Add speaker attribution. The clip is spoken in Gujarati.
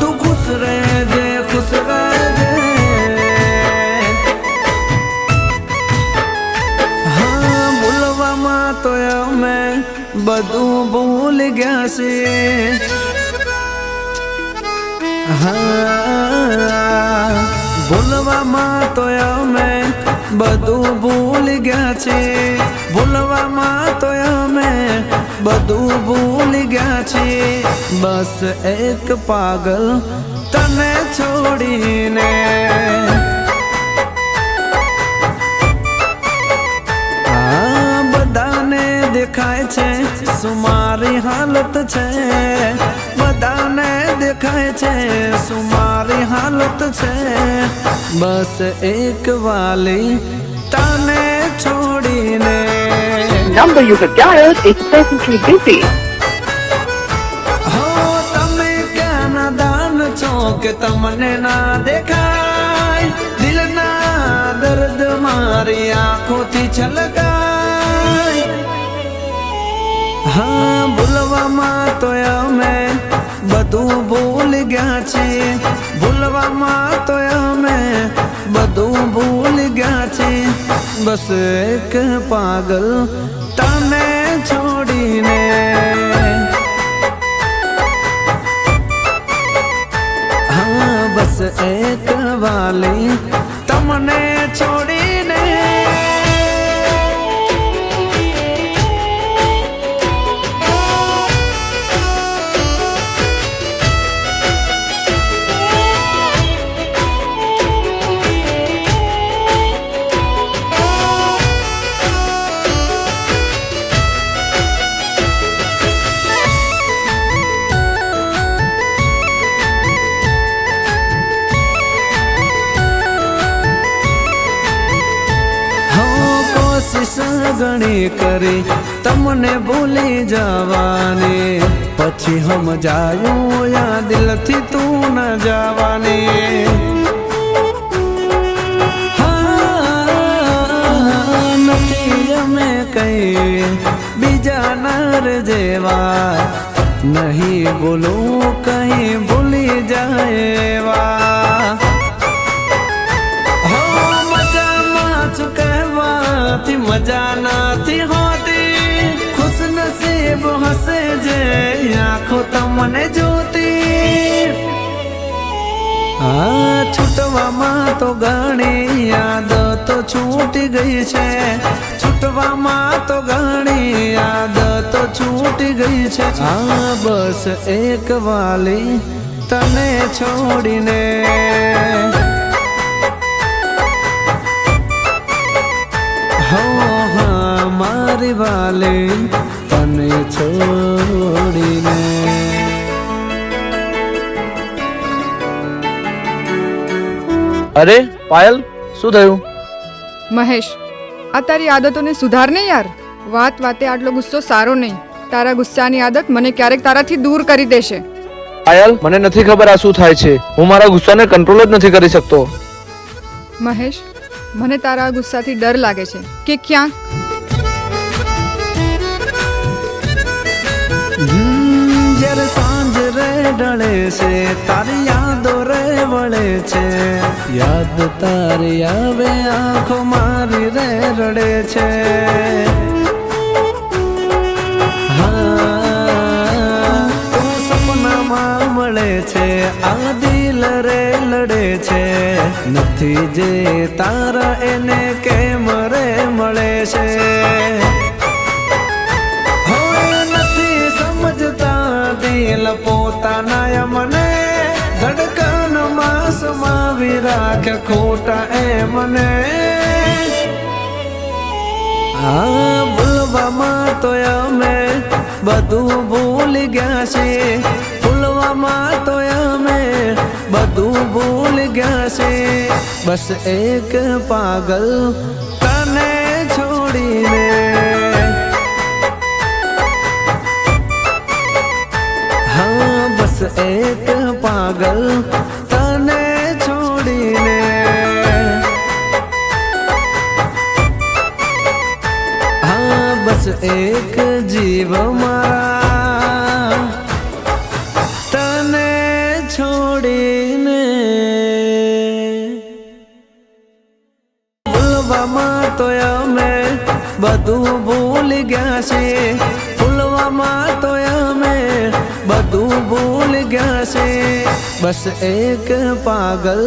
Speaker 1: તું ખુશ રહેજે ખુશ રહેજે હા ભૂલવામાં તો અમે બધું ભૂલ ગયા છે હા ભૂલવામાં તો અમે બધું ભૂલ ગયા છે ભૂલવામાં તો અમે બધું ભૂલી ગયા છે. બસ એક પાગલ તને છોડીને. બધાને દેખાય છે. સુમારી હાલત છે. બધાને દેખાય છે. સુમારી હાલત છે. બસ એક વાલી તને છોડીને.
Speaker 2: Number you have dialed is presently busy.
Speaker 1: કે તમને ના દેખાય? દિલના દર્દ મારી આંખોથી છલકાય. હા, ભૂલવામાં તો અમે બધું ભૂલ ગયા છીએ. ભૂલવામાં તો અમે બધું ભૂલ ગયા છીએ. બસ એક પાગલ તને છોડીને. હા બસ એક વાલી તમને છોડીને. ઘણી કરી, તમને ભૂલી જવાની. પછી હમ જાયું યા દિલથી તું ન જવાની. નથી અમે કઈ બીજા નર જેવા. નહીં બોલું કઈ ભૂલી જાય એવા. મજા નથી હોતી ખુશ નસીબ હસે જે આંખો તમને જોતી. આ છૂટવામાં તો ઘણી યાદ તો છૂટી ગઈ છે. છૂટવામાં તો ઘણી યાદ તો છૂટી ગઈ છે. આ બસ એક વાલી તને છોડીને
Speaker 3: અરે પાયલ શું થયું?
Speaker 4: મહેશ આ તારી આદતોને સુધાર ને યાર. વાત વાતે આટલો ગુસ્સો સારો નહીં. તારા ગુસ્સાની આદત મને ક્યારેક તારાથી દૂર કરી દેશે.
Speaker 3: પાયલ મને નથી ખબર આ શું થાય છે. હું મારા ગુસ્સાને કંટ્રોલ જ નથી કરી શકતો.
Speaker 4: મહેશ મને તારા ગુસ્સાથી ડર લાગે છે. કે ક્યાંક
Speaker 1: ઢળે છે, તારી યાદો રે વળે છે. યાદ તારી આવે, આંખો મારી રે રડે છે. સપનામાં મળે છે, આ દિલ રે લડે છે. નથી જે તારા એને કેમ રે મળે છે. મને ધડકનમાં સમાવી રાખ ખોટા એ મને. આ ભૂલવામાં તો અમે બધું ભૂલી ગયા છે ભૂલવામાં તો અમે બધું ભૂલ ગયા છે બસ એક પાગલ તને છોડીને એક પાગલ તને છોડીને. હા, બસ એક જીવ મારા તને છોડીને. ભૂલવામાં તો અમે બધું ભૂલી ગયા છે ભૂલવામાં તો અમે બધું ભૂલી ગયા છે બસ એક પાગલ